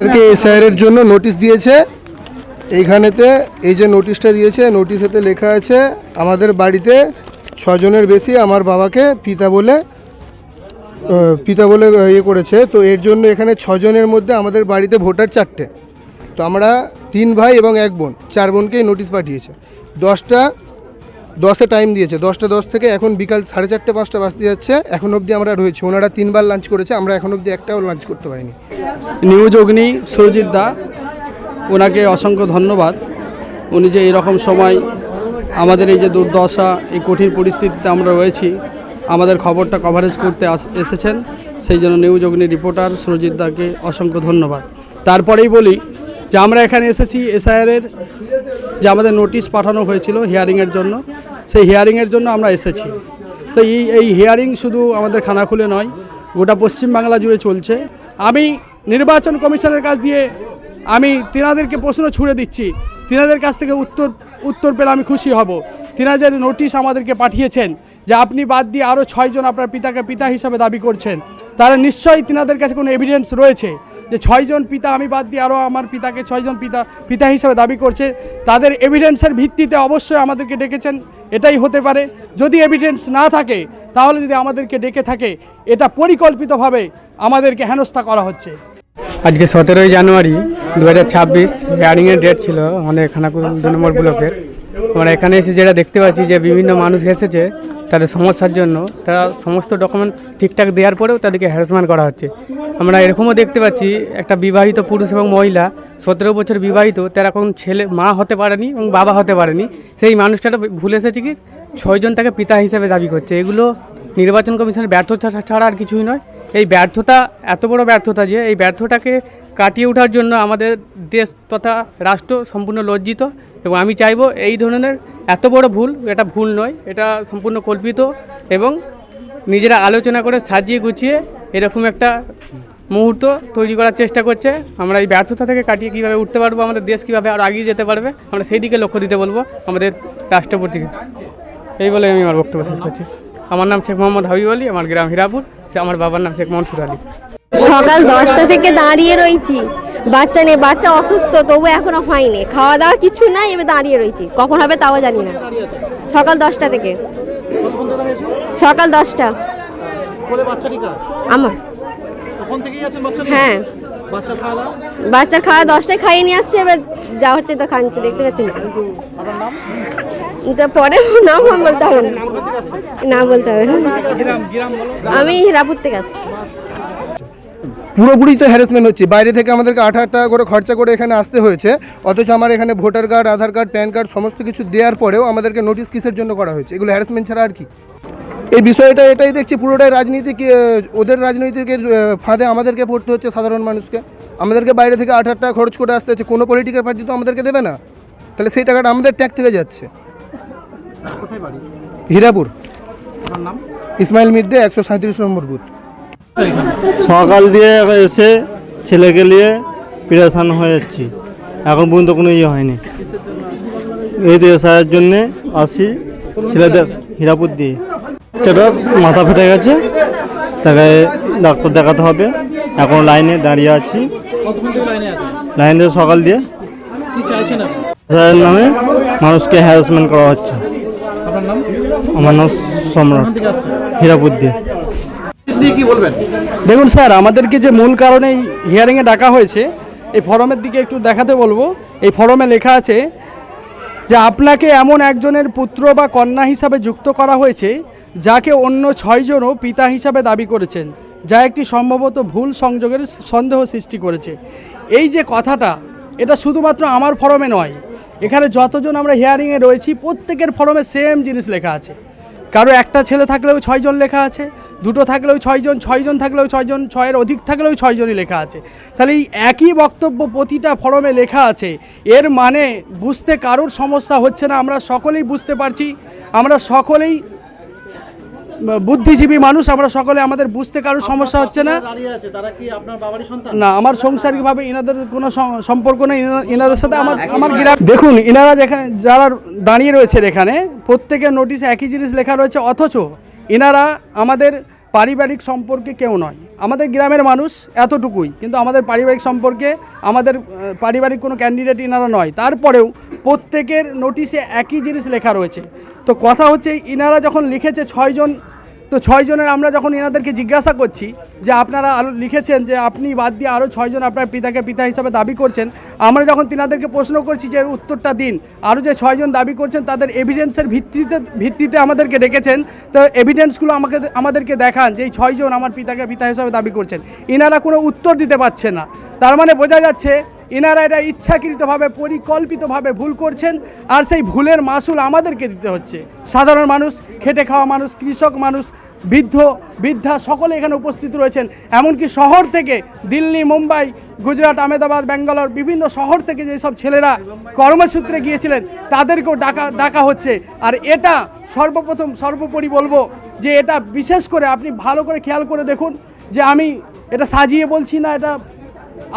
এসআইআরের জন্য নোটিশ দিয়েছে। এইখানেতে এই যে নোটিশটা দিয়েছে, নোটিশেতে লেখা আছে, আমাদের বাড়িতে ছজনের বেশি আমার বাবাকে পিতা বলে পিতা বলে ইয়ে করেছে। তো এর জন্য এখানে ছজনের মধ্যে আমাদের বাড়িতে ভোটার চারটে। তো আমরা তিন ভাই এবং এক বোন, চার বোনকেই নোটিশ পাঠিয়েছে। দশটা দশে টাইম দিয়েছে। দশটা দশ থেকে এখন বিকাল সাড়ে চারটে, পাঁচটা বাজতে যাচ্ছে। এখন অবধি আমরা রয়েছি। ওনারা তিনবার লাঞ্চ করেছে। আমরা এখন অবধি একটাও লাঞ্চ করতে পারিনি। নিউজ অগ্নি সুরজিৎ দা, ওনাকে অসংখ্য ধন্যবাদ। উনি যে এরকম সময় আমাদের এই যে দুর্দশা, এই কঠিন পরিস্থিতিতে আমরা রয়েছি, আমাদের খবরটা কভারেজ করতে এসেছেন। সেই জন্য নিউজ অগ্নি রিপোর্টার সুরজিৎ দাকে অসংখ্য ধন্যবাদ। তারপরেই বলি যে আমরা এখানে এসেছি এসআইআরের, যে আমাদের নোটিশ পাঠানো হয়েছিল হিয়ারিংয়ের জন্য, সেই হিয়ারিংয়ের জন্য আমরা এসেছি। তো এই এই হিয়ারিং শুধু আমাদের খানাকুলে নয়, গোটা পশ্চিমবাংলা জুড়ে চলছে। আমি নির্বাচন কমিশনের কাছ দিয়ে আমি তিনাদেরকে প্রশ্ন ছুড়ে দিচ্ছি। তিনাদের কাছ থেকে উত্তর উত্তর পেলে আমি খুশি হব। তিনাদের নোটিশ আমাদেরকে পাঠিয়েছেন যে আপনি বাদ দিয়ে আরও ছয়জন আপনার পিতাকে পিতা হিসাবে দাবি করছেন। তারা নিশ্চয়ই তিনাদের কাছে কোনো এভিডেন্স রয়েছে। যে ছয়জন পিতা আমি বাদ দিয়ে আরও আমার পিতাকে ছয়জন পিতা পিতা হিসেবে দাবি করছে, তাদের এভিডেন্সের ভিত্তিতে অবশ্যই আমাদেরকে ডেকেছেন, এটাই হতে পারে। যদি এভিডেন্স না থাকে, তাহলে যদি আমাদেরকে ডেকে থাকে, এটা পরিকল্পিতভাবে আমাদেরকে হেনস্থা করা হচ্ছে। আজকে সতেরোই জানুয়ারি দু হাজার ছাব্বিশ হিয়ারিংয়ের ডেট ছিল আমাদের খানাকুল দু নম্বর ব্লকের। আমরা এখানে এসে যেটা দেখতে পাচ্ছি যে বিভিন্ন মানুষ এসেছে তাদের সমস্যার জন্য। তারা সমস্ত ডকুমেন্ট ঠিকঠাক দেওয়ার পরেও তাদেরকে হ্যারাসমেন্ট করা হচ্ছে। আমরা এরকমও দেখতে পাচ্ছি একটা বিবাহিত পুরুষ এবং মহিলা, সতেরো বছর বিবাহিত, তারা এখন ছেলে, মা হতে পারেনি এবং বাবা হতে পারেনি। সেই মানুষটা ভুলে এসেছে কি? ছয়জন তাকে পিতা হিসেবে দাবি করছে। এগুলো নির্বাচন কমিশনের ব্যর্থতা ছাড়া আর কিছুই নয়। এই ব্যর্থতা, এত বড় ব্যর্থতা যে এই ব্যর্থতাকে কাটিয়ে ওঠার জন্য আমাদের দেশ তথা রাষ্ট্র সম্পূর্ণ লজ্জিত এবং আমি চাইব এই ধরনের এত বড় ভুল, এটা ভুল নয়, এটা সম্পূর্ণ কল্পিত এবং নিজেরা আলোচনা করে সাজিয়ে গুছিয়ে এরকম একটা মুহূর্ত তৈরি করার চেষ্টা করছে। আমরা এই ব্যর্থতা থেকে কাটিয়ে কীভাবে উঠতে পারব, আমাদের দেশ কীভাবে আরও এগিয়ে যেতে পারবে, আমরা সেই দিকে লক্ষ্য দিতে বলব আমাদের রাষ্ট্রপতিকে। এই বলে আমি আমার বক্তব্য শেষ করছি। আমার নাম শেখ মোহাম্মদ হাবিব আলী আমার গ্রাম হীরাপুর। সে আমার বাবার নাম শেখ মনসুর আলী। সকাল দশটা থেকে দাঁড়িয়ে রয়েছি। বাচ্চা নেই বাচ্চা অসুস্থ তবু এখনও হয়নি। খাওয়া দাওয়া কিছু নাই এবার দাঁড়িয়ে রয়েছি। কখন হবে তাও জানি না। সকাল দশটা থেকে। সকাল দশটা। আমার। হ্যাঁ। বাচ্চা খাওয়া বাচ্চার খাওয়া দশটায় খাইয়ে নিয়ে আসছে এবার যা হচ্ছে তো খাচ্ছে দেখতে পাচ্ছেন আপনার নাম? পরে নাম বলতে হবে না। না। বলতে হবে আমি হীরাপুর থেকে আসছি। পুরোপুরি তো হ্যারাসমেন্ট হচ্ছে। বাইরে থেকে আমাদেরকে আট হাজার টাকা করে খরচা করে এখানে আসতে হয়েছে। অথচ আমার এখানে voter card Aadhaar card PAN card সমস্ত কিছু দেওয়ার পরেও আমাদেরকে নোটিশ কিসের জন্য করা হয়েছে? এগুলো হ্যারাসমেন্ট ছাড়া আর কি? এই বিষয়টা এটাই দেখছি পুরোটাই রাজনীতিক আহ, ওদের রাজনৈতিকের আহ, ফাঁদে আমাদেরকে পড়তে হচ্ছে সাধারণ মানুষকে। আমাদেরকে বাইরে থেকে আট হাজার টাকা খরচ করে আসতে হচ্ছে কোনো পলিটিক্যাল পার্টি তো আমাদেরকে দেবে না। তাহলে সেই টাকাটা আমাদের ট্যাগ থেকে যাচ্ছে। কোথায় হীরাপুর। আপনার নাম? ইসমাইল মির্দে একশো সাঁত্রিশ নম্বর বুথ। সকাল দিয়ে এসে ছেলেকে নিয়ে প্রিপারেশান হয়ে যাচ্ছি। এখন পর্যন্ত কোনো ইয়ে হয়নি। এই এসআইয়ের জন্যে আসি। ছেলেদের হীরাপুর দিয়ে। সেটা মাথা ফেটে গেছে। তাকে ডাক্তার দেখাতে হবে। এখন লাইনে দাঁড়িয়ে আছি। লাইনে দিয়ে সকাল দিয়ে। নামে মানুষকে হ্যারাসমেন্ট করা হচ্ছে। আমার নাম সম্রাট দিয়ে দেখুন স্যার, আমাদেরকে যে মূল কারণে হিয়ারিংয়ে ডাকা হয়েছে, এই ফরমের দিকে একটু দেখাতে বলব। এই ফরমে লেখা আছে যে, আপনাকে এমন একজনের পুত্র বা কন্যা হিসাবে যুক্ত করা হয়েছে যাকে অন্য ছয়জনও পিতা হিসাবে দাবি করেছেন, যা একটি সম্ভবত ভুল সংযোগের সন্দেহ সৃষ্টি করেছে। এই যে কথাটা, এটা শুধুমাত্র আমার ফরমে নয়, এখানে যতজন আমরা হিয়ারিংয়ে রয়েছি, প্রত্যেকের ফরমে সেম জিনিস লেখা আছে। কারও একটা ছেলে থাকলেও ছয়জন লেখা আছে, দুটো থাকলেও ছয়জন ছয়জন থাকলেও ছয়জন ছয়ের অধিক থাকলেও ছয়জনই লেখা আছে। তাহলে এই একই বক্তব্য প্রতিটা ফরমে লেখা আছে, এর মানে বুঝতে কারোর সমস্যা হচ্ছে না, আমরা সকলেই বুঝতে পারছি, আমরা সকলেই বুদ্ধিজীবী মানুষ আমরা সকলে আমাদের বুঝতে কারোর সমস্যা হচ্ছে না। দাঁড়িয়ে আছে তারা কি আপনার বাবারই সন্তান? না আমার সাংসারিকভাবে এনাদের কোনো সম্পর্ক নেই এনা- এনাদের সাথে আমার আমার গ্রাম দেখুন এনারা যেখানে যারা দাঁড়িয়ে রয়েছে এখানে প্রত্যেকের নোটিশে একই জিনিস লেখা রয়েছে অথচ এনারা আমাদের পারিবারিক সম্পর্কে কেউ নয়। আমাদের গ্রামের মানুষ এতটুকুই কিন্তু আমাদের পারিবারিক সম্পর্কে আমাদের পারিবারিক কোনো ক্যান্ডিডেট ইনারা নয়। তারপরেও প্রত্যেকের নোটিশে একই জিনিস লেখা রয়েছে। তো কথা হচ্ছে ইনারা যখন লিখেছে ছয়জন, তো ছয়জনের আমরা যখন এনাদেরকে জিজ্ঞাসা করছি যে আপনারা আরও লিখেছেন যে আপনি বাদ দিয়ে আরও ছয়জন আপনার পিতাকে পিতা হিসাবে দাবি করছেন, আমরা যখন তিনাদেরকে প্রশ্ন করছি যে উত্তরটা দিন আরও যে ছয়জন দাবি করছেন তাদের এভিডেন্সের ভিত্তিতে ভিত্তিতে আমাদেরকে ডেকেছেন, তো এভিডেন্সগুলো আমাকে, আমাদেরকে দেখান যে এই ছয়জন আমার পিতাকে পিতা হিসাবে দাবি করছেন। ইনারা কোনো উত্তর দিতে পারছে না। তার মানে বোঝা যাচ্ছে এনারা এটা ইচ্ছাকৃতভাবে, পরিকল্পিতভাবে ভুল করছেন, আর সেই ভুলের মাসুল আমাদেরকে দিতে হচ্ছে। সাধারণ মানুষ, খেটে খাওয়া মানুষ, কৃষক মানুষ, বৃদ্ধ, বৃদ্ধা, সকলে এখানে উপস্থিত রয়েছেন। এমনকি শহর থেকে দিল্লি, মুম্বাই, গুজরাট, আহমেদাবাদ, ব্যাঙ্গালোর, বিভিন্ন শহর থেকে যেসব ছেলেরা কর্মসূত্রে গিয়েছিলেন, তাদেরকেও ডাকা ডাকা হচ্ছে। আর এটা সর্বপ্রথম, সর্বোপরি বলব যে এটা বিশেষ করে আপনি ভালো করে খেয়াল করে দেখুন যে আমি এটা সাজিয়ে বলছি না, এটা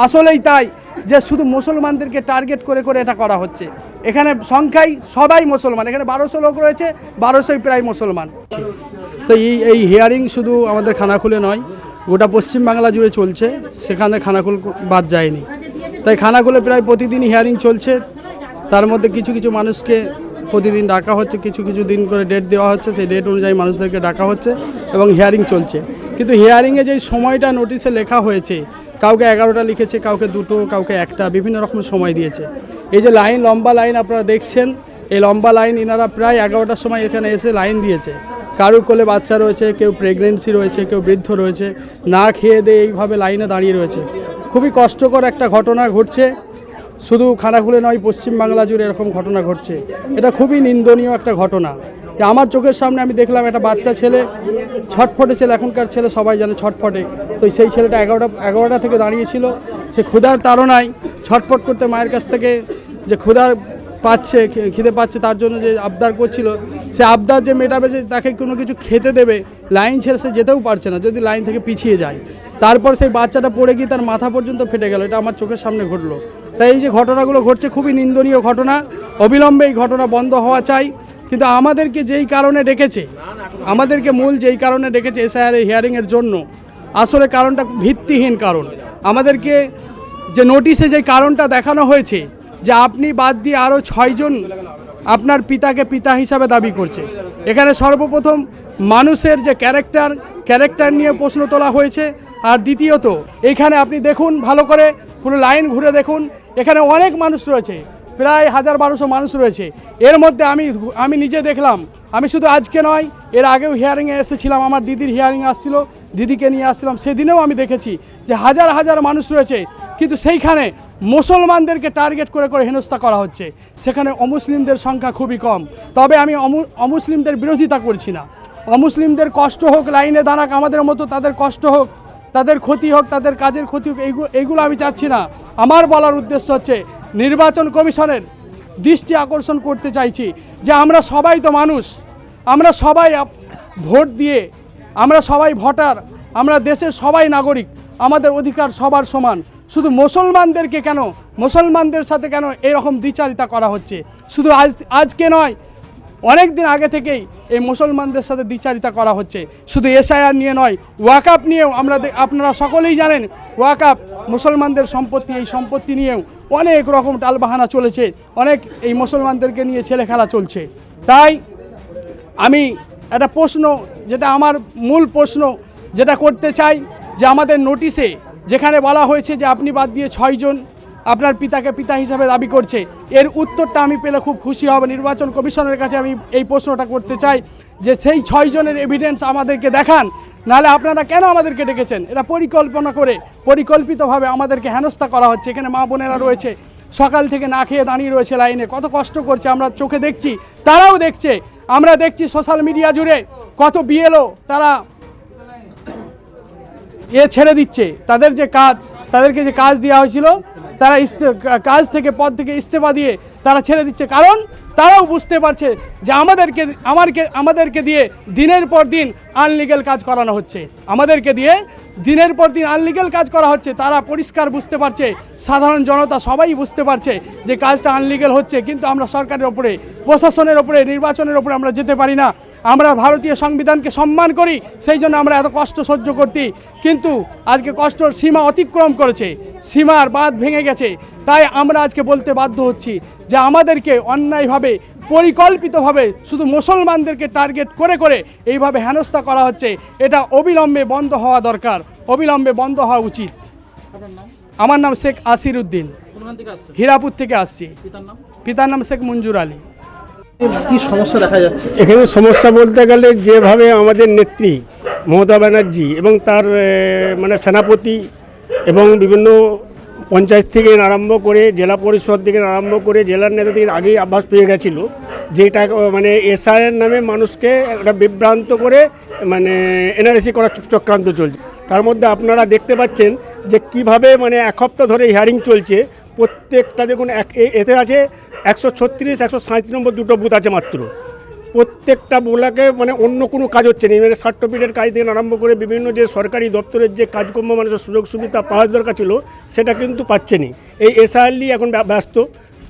আসলেই তাই। যে শুধু মুসলমানদেরকে টার্গেট করে করে এটা করা হচ্ছে। এখানে সংখ্যাই সবাই মুসলমান। এখানে বারোশো লোক রয়েছে, বারোশোই প্রায় মুসলমান। তো এই এই হিয়ারিং শুধু আমাদের খানাকুলে নয়, গোটা পশ্চিমবাংলা জুড়ে চলছে, সেখানে খানাকুল বাদ যায়নি। তাই খানাকুলে প্রায় প্রতিদিনই হিয়ারিং চলছে, তার মধ্যে কিছু কিছু মানুষকে প্রতিদিন ডাকা হচ্ছে, কিছু কিছু দিন করে ডেট দেওয়া হচ্ছে, সেই ডেট অনুযায়ী মানুষদেরকে ডাকা হচ্ছে, এবং হিয়ারিং চলছে। কিন্তু হিয়ারিংয়ে যেই সময়টা নোটিশে লেখা হয়েছে কাউকে এগারোটা লিখেছে, কাউকে দুটো, কাউকে একটা, বিভিন্ন রকম সময় দিয়েছে। এই যে লাইন, লম্বা লাইন আপনারা দেখছেন, এই লম্বা লাইন এনারা প্রায় এগারোটার সময় এখানে এসে লাইন দিয়েছে। কারুর কোলে বাচ্চা রয়েছে, কেউ প্রেগনেন্সি রয়েছে, কেউ বৃদ্ধ রয়েছে, না খেয়ে দিয়ে এইভাবে লাইনে দাঁড়িয়ে রয়েছে। খুবই কষ্টকর একটা ঘটনা ঘটছে। শুধু খানাকুলে নয়, পশ্চিমবাংলা জুড়ে এরকম ঘটনা ঘটছে। এটা খুবই নিন্দনীয় একটা ঘটনা। যে আমার চোখের সামনে আমি দেখলাম একটা বাচ্চা ছেলে, ছটফটে ছেলে, এখনকার ছেলে সবাই জানে ছটফটে। তো সেই ছেলেটা এগারোটা এগারোটা থেকে দাঁড়িয়েছিল, সে ক্ষুধার তাড়নায় ছটফট করতে মায়ের কাছ থেকে যে ক্ষুধার পাচ্ছে খিদে পাচ্ছে তার জন্য যে আবদার করছিল, সে আবদার যে মেটাবে যে তাকে কোনো কিছু খেতে দেবে, লাইন ছেড়ে সে যেতেও পারছে না, যদি লাইন থেকে পিছিয়ে যায়। তারপর সেই বাচ্চাটা পড়ে গিয়ে তার মাথা পর্যন্ত ফেটে গেল, এটা আমার চোখের সামনে ঘটলো। তাই এই যে ঘটনাগুলো ঘটছে, খুবই নিন্দনীয় ঘটনা। অবিলম্বে এই ঘটনা বন্ধ হওয়া চাই। কিন্তু আমাদেরকে যেই কারণে ডেকেছে, আমাদেরকে মূল যেই কারণে ডেকেছে এসআইআর হিয়ারিংয়ের জন্য, আসলে কারণটা ভিত্তিহীন কারণ। আমাদেরকে যে নোটিশে যে কারণটা দেখানো হয়েছে, যে আপনি বাদ দিয়ে আরও ছয়জন আপনার পিতাকে পিতা হিসাবে দাবি করছে। এখানে সর্বপ্রথম মানুষের যে ক্যারেক্টার ক্যারেক্টার নিয়ে প্রশ্ন তোলা হয়েছে। আর দ্বিতীয়ত, এখানে আপনি দেখুন, ভালো করে পুরো লাইন ঘুরে দেখুন, এখানে অনেক মানুষ রয়েছে। প্রায় হাজার বারোশো মানুষ রয়েছে। এর মধ্যে আমি আমি নিজে দেখলাম। আমি শুধু আজকে নয়, এর আগেও হিয়ারিংয়ে এসেছিলাম, আমার দিদির হিয়ারিং আসছিল, দিদিকে নিয়ে আসছিলাম। সেদিনেও আমি দেখেছি যে হাজার হাজার মানুষ রয়েছে। কিন্তু সেইখানে মুসলমানদেরকে টার্গেট করে করে হেনস্থা করা হচ্ছে। সেখানে অমুসলিমদের সংখ্যা খুবই কম। তবে আমি অমু- অমুসলিমদের বিরোধিতা করছি না। অমুসলিমদের কষ্ট হোক, লাইনে দাঁড়াক, আমাদের মতো তাদের কষ্ট হোক তাদের ক্ষতি হোক, তাদের কাজের ক্ষতি হোক এইগুলো আমি চাচ্ছি না। আমার বলার উদ্দেশ্য হচ্ছে নির্বাচন কমিশনের দৃষ্টি আকর্ষণ করতে চাইছি যে আমরা সবাই তো মানুষ, আমরা সবাই ভোট দিয়ে, আমরা সবাই ভোটার, আমরা দেশের সবাই নাগরিক, আমাদের অধিকার সবার সমান। শুধু মুসলমানদেরকে কেন, মুসলমানদের সাথে কেন এরকম দ্বিচারিতা করা হচ্ছে? শুধু আজ, আজকে নয় অনেক দিন আগে থেকেই এই মুসলমানদের সাথে দ্বিচারিতা করা হচ্ছে। শুধু এসআইআর নিয়ে নয়, ওয়াকাপ নিয়েও আমরা আপনারা সকলেই জানেন, ওয়াকাপ মুসলমানদের সম্পত্তি, এই সম্পত্তি নিয়েও অনেক রকম টালবাহানা চলেছে, অনেক এই মুসলমানদেরকে নিয়ে ছেলে খেলা চলছে। তাই আমি একটা প্রশ্ন, যেটা আমার মূল প্রশ্ন, যেটা করতে চাই যে আমাদের নোটিশে যেখানে বলা হয়েছে যে আপনি বাদ দিয়ে ছয়জন আপনার পিতাকে পিতা হিসাবে দাবি করছে। এর উত্তরটা আমি পেলে খুব খুশি হব। নির্বাচন কমিশনের কাছে আমি এই প্রশ্নটা করতে চাই যে সেই ছয়জনের এভিডেন্স আমাদেরকে দেখান। নাহলে আপনারা কেন আমাদেরকে ডেকেছেন? এটা পরিকল্পনা করে, পরিকল্পিতভাবে আমাদেরকে হেনস্থা করা হচ্ছে। এখানে মা বোনেরা রয়েছে, সকাল থেকে না খেয়ে দাঁড়িয়ে রয়েছে লাইনে। কত কষ্ট করছে, আমরা চোখে দেখছি, তারাও দেখছে। আমরা দেখছি সোশ্যাল মিডিয়া জুড়ে কত বিএলও তারা এ ছেড়ে দিচ্ছে। তাদের যে কাজ তাদেরকে যে কাজ দেওয়া হয়েছিল, তারা কাজ থেকে, পদ থেকে ইস্তফা দিয়ে তারা ছেড়ে দিচ্ছে। কারণ তারাও বুঝতে পারছে যে আমাদেরকে, আমারকে, আমাদেরকে দিয়ে দিনের পর দিন আনলিগেল কাজ করানো হচ্ছে। আমাদেরকে দিয়ে দিনের পর দিন আনলিগেল কাজ করা হচ্ছে। তারা পরিষ্কার বুঝতে পারছে, সাধারণ জনতা সবাই বুঝতে পারছে যে কাজটা আনলিগেল হচ্ছে, কিন্তু আমরা সরকারের ওপরে, প্রশাসনের ওপরে, নির্বাচনের ওপরে আমরা যেতে পারি না। আমরা ভারতীয় সংবিধানকে সম্মান করি, সেই জন্য আমরা এত কষ্ট সহ্য করতি কিন্তু আজকে কষ্টর সীমা অতিক্রম করেছে, সীমার বাঁধ ভেঙে গেছে। তাই আমরা আজকে বলতে বাধ্য হচ্ছি যে আমাদেরকে অন্যায়ভাবে পরিকল্পিতভাবে শুধু মুসলমানদেরকে টার্গেট করে করে এইভাবে হেনস্থা করা হচ্ছে এটা অবিলম্বে বন্ধ হওয়া দরকার। অবিলম্বে বন্ধ হওয়া উচিত। আমার নাম শেখ আসির উদ্দিন। হীরাপুর থেকে আসছি। পিতার নাম? শেখ মঞ্জুর আলী। কি সমস্যা দেখা যাচ্ছে? এখানে সমস্যা বলতে গেলে যেভাবে আমাদের নেত্রী মমতা ব্যানার্জি এবং তার মানে সেনাপতি এবং বিভিন্ন পঞ্চায়েত থেকে আরম্ভ করে জেলা পরিষদ থেকে আরম্ভ করে জেলার নেতাদের আগেই আভাস পেয়ে গেছিল যেটা মানে এসআইয়ের নামে মানুষকে একটা বিভ্রান্ত করে মানে এনআরসি করার চক্রান্ত চলছে। তার মধ্যে আপনারা দেখতে পাচ্ছেন যে কীভাবে মানে এক সপ্তাহ ধরে হিয়ারিং চলছে। প্রত্যেকটা দেখুন, এক এতে আছে একশো ছত্রিশ, একশো সাঁত্রিশ নম্বর দুটো বুথ আছে মাত্র। প্রত্যেকটা বোলাকে মানে অন্য কোনো কাজ হচ্ছে না। মানে সার্টিফিকেটের কাজ থেকে আরম্ভ করে বিভিন্ন যে সরকারি দপ্তরের যে কাজকর্ম মানুষের সুযোগ সুবিধা পাওয়ার দরকার ছিল, সেটা কিন্তু পাচ্ছে না। এই এসআইএলই এখন ব্য- ব্যস্ত।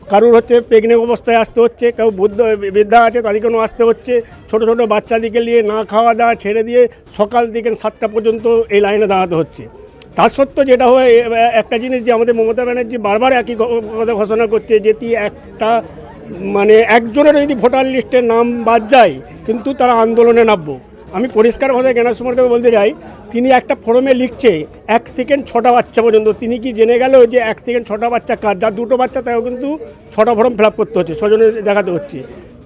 কারোর হচ্ছে প্রেগনেন্ট অবস্থায় আসতে হচ্ছে, কেউ বৃদ্ধ, বৃদ্ধা আছে তাদেরকেও আসতে হচ্ছে। ছোট ছোট বাচ্চাদিকে নিয়ে না খাওয়া দাওয়া ছেড়ে দিয়ে সকাল থেকে সাতটা পর্যন্ত এই লাইনে দাঁড়াতে হচ্ছে। তার সত্ত্বেও যেটা হয় একটা জিনিস যে আমাদের মমতা ব্যানার্জি বারবার একই কথা ঘোষণা করছে যেটি একটা মানে একজনের যদি ভোটার লিস্টের নাম বাদ যায়, কিন্তু তারা আন্দোলনে নামবো। আমি পরিষ্কার ভাষায় জ্ঞানের সমরকে বলতে চাই, তিনি একটা ফর্মে লিখছে, এক থেকে ছটা বাচ্চা পর্যন্ত। তিনি কি জেনে গেল যে এক থেকে ছটা বাচ্চা কার? যার দুটো বাচ্চা তাও কিন্তু ছটা ফর্ম ফিল করতে হচ্ছে ছজনের দেখাতে হচ্ছে।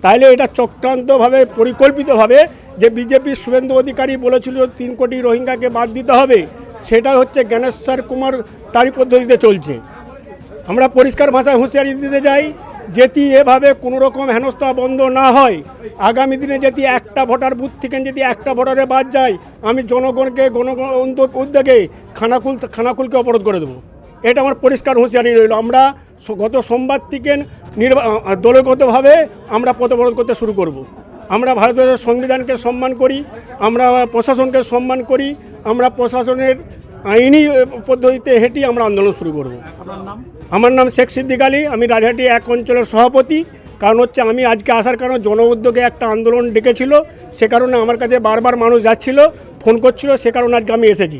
তাইলে এটা চক্রান্তভাবে, পরিকল্পিতভাবে যে বিজেপির শুভেন্দু অধিকারী বলেছিল, তিন কোটি রোহিঙ্গাকে বাদ দিতে হবে, সেটা হচ্ছে জ্ঞানেশ্বর কুমার তারই পদ্ধতিতে চলছে। আমরা পরিষ্কার ভাষায় হুঁশিয়ারি দিতে যাই যেটি এভাবে কোনো রকম হেনস্থা বন্ধ না হয়, আগামী দিনে যদি একটা ভোটার বুথ থেকে যদি একটা ভোটারে বাদ যায়, আমি জনগণকে, গণগণ উদ্যোগে খানাকুল খানাকুলকে অবরোধ করে দেবো এটা আমার পরিষ্কার হুঁশিয়ারি রইল আমরা গত সোমবার থেকে নির্বা দলগতভাবে আমরা পথ অবরোধ করতে শুরু করব। আমরা ভারতবর্ষের সংবিধানকে সম্মান করি, আমরা প্রশাসনকে সম্মান করি, আমরা প্রশাসনের আইনি পদ্ধতিতে হেঁটে আমরা আন্দোলন শুরু করব। আমার নাম শেখ সিদ্দিক আলী আমি রাজহাটি এক অঞ্চলের সভাপতি। কারণ হচ্ছে আমি আজকে আসার কারণে জন উদ্যোগে একটা আন্দোলন ডেকেছিল। সে কারণে আমার কাছে বারবার মানুষ যাচ্ছিল ফোন করছিল সে কারণে আজকে আমি এসেছি।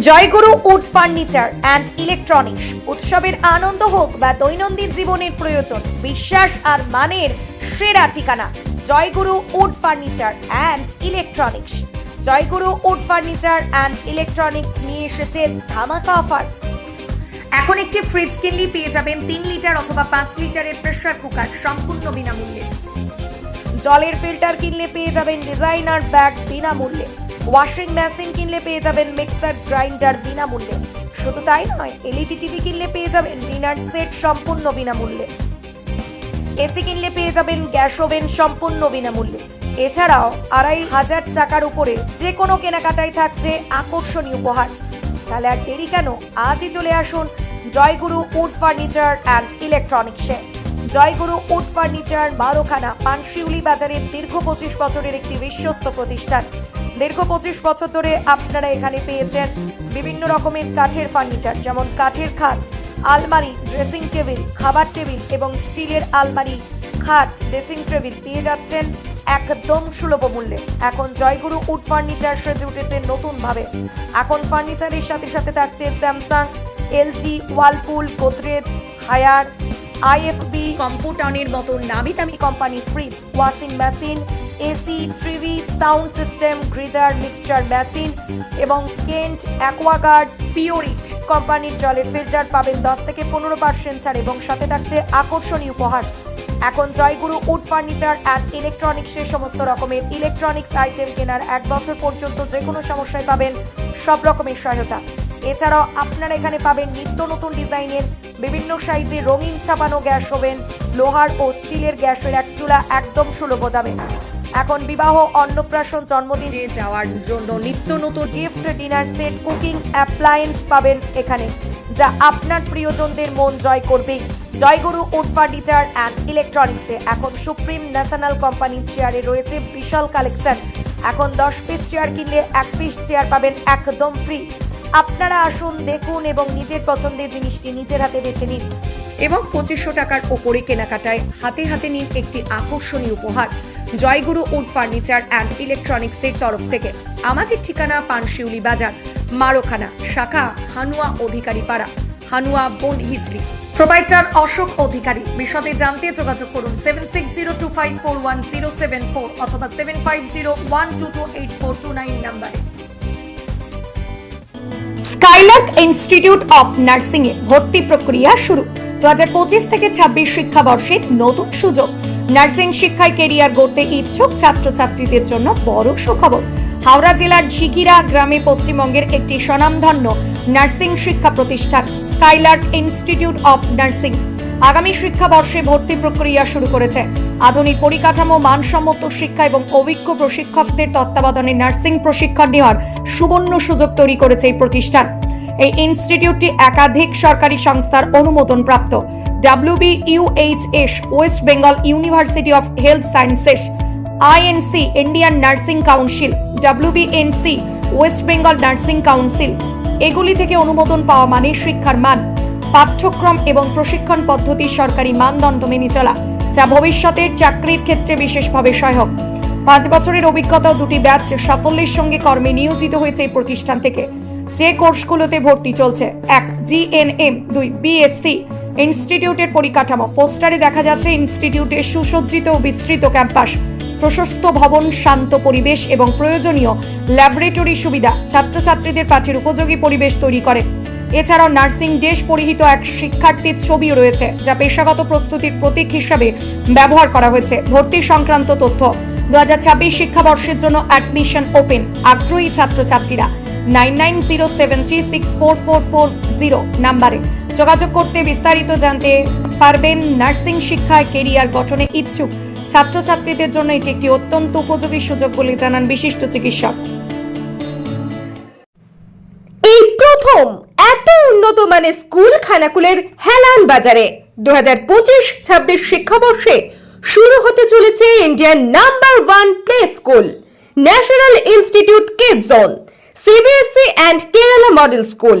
Joyguru wood furniture and electronics. উৎসবের আনন্দ হোক বা দৈনন্দিন জীবনের প্রয়োজন, বিশ্বাস আর মানের সেরা ঠিকানা Joyguru wood furniture and electronics. Joyguru wood furniture and electronics নিয়ে এসেছে ধামাকা অফার। এখন একটি ফ্রিজ কিনলেই পেয়ে যাবেন তিন লিটার অথবা পাঁচ লিটারের প্রেসার কুকার সম্পূর্ণ বিনামূল্যে। জলের ফিল্টার কিনলে পেয়ে যাবেন ডিজাইনার ব্যাগ বিনামূল্যে। ওয়াশিং মেশিন কিনলে পেয়ে যাবেন মিক্সার গ্রাইন্ডার বিনামূল্যে। শুধু তাই নয় এলইডি টিভি কিনলে পেয়ে যাবেন ডিনার সেট সম্পূর্ণ বিনামূল্যে। এসি কিনলে পেয়ে যাবেন গ্যাস ওভেন সম্পূর্ণ বিনামূল্যে। এছাড়াও আড়াই হাজার টাকার উপরে যে কোনো কেনাকাটায় থাকছে আকর্ষণীয় উপহার। তাহলে আর দেরি কেন? আজই চলে আসুন জয়গুরু উড ফার্নিচার অ্যান্ড ইলেকট্রনিক্সে। জয়গুরু উড ফার্নিচার বারোখানা পানশিউলি বাজারের দীর্ঘ পঁচিশ বছরের একটি বিশ্বস্ত প্রতিষ্ঠান। দীর্ঘ পঁচিশ বছর ধরে আপনারা এখানে পেয়েছেন বিভিন্ন রকমের কাঠের ফার্নিচার, যেমন কাঠের খাট, আলমারি ড্রেসিং টেবিল খাবার টেবিল এবং স্টিলের আলমারি, খাট ড্রেসিং টেবিল পেয়ে যাচ্ছেন একদম সুলভ মূল্যে। এখন জয়গুরু উড ফার্নিচার সেজে উঠেছে নতুনভাবে। এখন ফার্নিচারের সাথে সাথে থাকছে Samsung LG Whirlpool Godrej Haier IFB কম্পিউটারের মতো নামি দামি company fridge washing machine AC TV sound system, geyser, mixture machine এবং কেন্ট, অ্যাকোয়াগার্ড, পিওরিট কোম্পানির জলের ফিল্টার পাবেন দশ থেকে পনেরো পার্সেন্ট এবং সাথে থাকছে আকর্ষণীয় উপহার। এখন জয়গুরু উড ফার্নিচার অ্যান্ড ইলেকট্রনিক্সের সমস্ত রকমের ইলেকট্রনিক্স আইটেম কেনার এক বছর পর্যন্ত যে কোনো সমস্যায় পাবেন সব রকমের সহায়তা। এছাড়াও আপনারা এখানে পাবেন নিত্য নতুন ডিজাইনের বিভিন্ন সাইজে রঙিন ছাপানো গ্যাস ওভেন, লোহার ও স্টিলের গ্যাসের এক চুলা একদম সুলভ দামে। এখন বিবাহ, অন্নপ্রাশন, জন্মদিনে। যাওয়ার জন্য নিত্য নতুন gift dinner set cooking appliance পাবেন এখানে, যা আপনার প্রিয়জনদের মন জয় করবে। জয়গুরু উড ফার্নিচার অ্যান্ড ইলেকট্রনিক্সে এখন সুপ্রিম ন্যাশনাল কোম্পানির চেয়ারে রয়েছে বিশাল কালেকশন। এখন দশ পিস চেয়ার কিনলে এক পিস চেয়ার পাবেন একদম ফ্রি আপনারা আসুন, দেখুন এবং নিজের পছন্দের জিনিসটি নিজের হাতে বেছে নিন। এবং পঁচিশশো টাকার ওপরে কেনাকাটায় হাতে হাতে নিন একটি আকর্ষণীয় উপহার। জয়গুরু উড ফার্নিচার অ্যান্ড ইলেকট্রনিক্সের তরফ থেকে। আমাদের ঠিকানা পানশিউলি বাজার, মারোখানা, শাখা হানুয়া অধিকারী পাড়া হানুয়া বোন হিজলি প্রোভাইডার অশোক অধিকারী। বিশদে জানতে যোগাযোগ করুন seven six zero two five four one zero seven four অথবা seven five zero one two two eight four two nine নাম্বারে। স্কাইলার্ক ইনস্টিটিউট অফ নার্সিং এ ভর্তি প্রক্রিয়া শুরু। দু থেকে ছাব্বিশ শিক্ষাবর্ষে নতুন সুযোগ। নার্সিং শিক্ষায় কেরিয়ার গড়তে ইচ্ছুক ছাত্রছাত্রীদের জন্য বড় সুখবর। হাওড়া জেলার ঝিকিরা গ্রামে পশ্চিমবঙ্গের একটি স্বনামধন্য নার্সিং শিক্ষা প্রতিষ্ঠান, স্কাইলার্ক ইনস্টিটিউট অফ নার্সিং। আগামী শিক্ষাবর্ষে ভর্তি প্রক্রিয়া শুরু করেছে। আধুনিক পরিকাঠামো, মানসম্মত শিক্ষা এবং অভিজ্ঞ প্রশিক্ষকদের তত্ত্বাবধানে নার্সিং প্রশিক্ষণ নেওয়ার সুবর্ণ সুযোগ তৈরি করেছে এই প্রতিষ্ঠান। এই ইনস্টিটিউটটি একাধিক সরকারি সংস্থার অনুমোদন প্রাপ্ত WB UHS west Bengal university of health sciences INC Indian nursing council WBNC west Bengal nursing council এগুলি থেকে অনুমোদন পাওয়া মানে শিক্ষার মান, পাঠ্যক্রম এবং প্রশিক্ষণ পদ্ধতি সরকারি মানদণ্ড মেনে চলা, যা ভবিষ্যতের চাকরির ক্ষেত্রে বিশেষভাবে সহায়ক। পাঁচ বছরের অভিজ্ঞতা দুটি ব্যাচ সাফল্যের সঙ্গে কর্মে নিয়োজিত হয়েছে এই প্রতিষ্ঠান থেকে। যে কোর্সগুলোতে ভর্তি চলছে, এক জিএনএম দুই বিএসসি ইনস্টিটিউটের পরিকাঠামো। পোস্টারে দেখা যাচ্ছে ইনস্টিটিউটের সুসজ্জিত ও বিস্তৃত ক্যাম্পাস, প্রশস্ত ভবন, শান্ত পরিবেশ এবং প্রয়োজনীয় ল্যাবরেটরি সুবিধা ছাত্রছাত্রীদের পাঠের উপযোগী পরিবেশ তৈরি করে। এছাড়াও নার্সিং ড্রেস পরিহিত এক শিক্ষার্থীর ছবিও রয়েছে, যা পেশাগত প্রস্তুতির প্রতীক হিসাবে ব্যবহার করা হয়েছে। ভর্তি সংক্রান্ত তথ্য দু হাজার ছাব্বিশ শিক্ষাবর্ষের জন্য অ্যাডমিশন ওপেন। আগ্রহী ছাত্রছাত্রীরা nine nine zero seven three six four four four zero নাম্বারে। যোগাযোগ করতে বিস্তারিত জানতে পারবেন নার্সিং শিক্ষায় কেরিয়ার গঠনে ইচ্ছুক ছাত্রছাত্রীদের জন্য এটি একটি অত্যন্ত উপযোগী সুযোগ বলে জানান বিশিষ্ট চিকিৎসক। এই প্রথম এত উন্নত মানের স্কুল খানাকুলের হেলান বাজারে দু হাজার পঁচিশ ছাব্বিশ শিক্ষাবর্ষে শুরু হতে চলেছে Indian number one play school, national institute kid CBSE and Kerala model school.